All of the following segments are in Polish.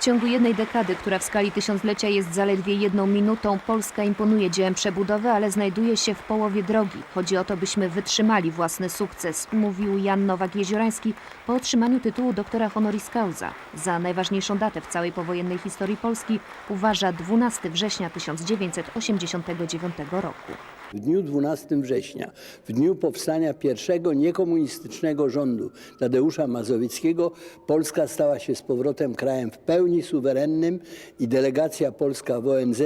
W ciągu jednej dekady, która w skali tysiąclecia jest zaledwie jedną minutą, Polska imponuje dziełem przebudowy, ale znajduje się w połowie drogi. Chodzi o to, byśmy wytrzymali własny sukces, mówił Jan Nowak-Jeziorański po otrzymaniu tytułu doktora honoris causa. Za najważniejszą datę w całej powojennej historii Polski uważa 12 września 1989 roku. W dniu 12 września, w dniu powstania pierwszego niekomunistycznego rządu Tadeusza Mazowieckiego, Polska stała się z powrotem krajem w pełni suwerennym i delegacja polska w ONZ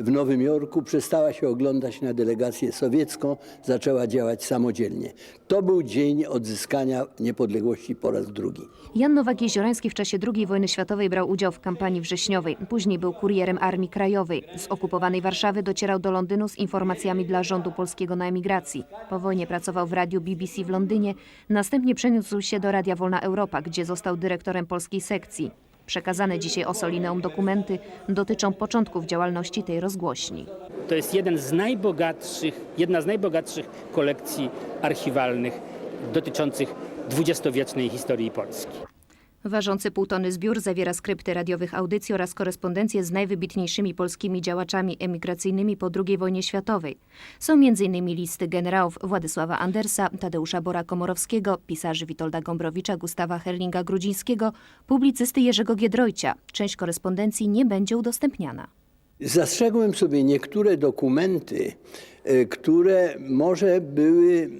w Nowym Jorku przestała się oglądać na delegację sowiecką, zaczęła działać samodzielnie. To był dzień odzyskania niepodległości po raz drugi. Jan Nowak-Jeziorański w czasie II wojny światowej brał udział w kampanii wrześniowej. Później był kurierem Armii Krajowej. Z okupowanej Warszawy docierał do Londynu z informacjami dla rządu polskiego na emigracji. Po wojnie pracował w radiu BBC w Londynie. Następnie przeniósł się do Radia Wolna Europa, gdzie został dyrektorem polskiej sekcji. Przekazane dzisiaj Osolineum dokumenty dotyczą początków działalności tej rozgłośni. To jest jeden z najbogatszych, jedna z najbogatszych kolekcji archiwalnych dotyczących dwudziestowiecznej historii Polski. Ważący pół tony zbiór zawiera skrypty radiowych audycji oraz korespondencję z najwybitniejszymi polskimi działaczami emigracyjnymi po II wojnie światowej. Są m.in. listy generałów Władysława Andersa, Tadeusza Bora-Komorowskiego, pisarzy Witolda Gombrowicza, Gustawa Herlinga-Grudzińskiego, publicysty Jerzego Giedroycia. Część korespondencji nie będzie udostępniana. Zastrzegłem sobie niektóre dokumenty, e, które może były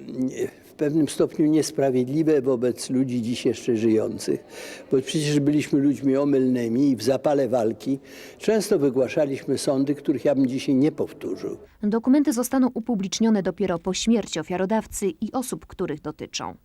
pewnym stopniu niesprawiedliwe wobec ludzi dziś jeszcze żyjących, bo przecież byliśmy ludźmi omylnymi i w zapale walki często wygłaszaliśmy sądy, których ja bym dzisiaj nie powtórzył. Dokumenty zostaną upublicznione dopiero po śmierci ofiarodawcy i osób, których dotyczą.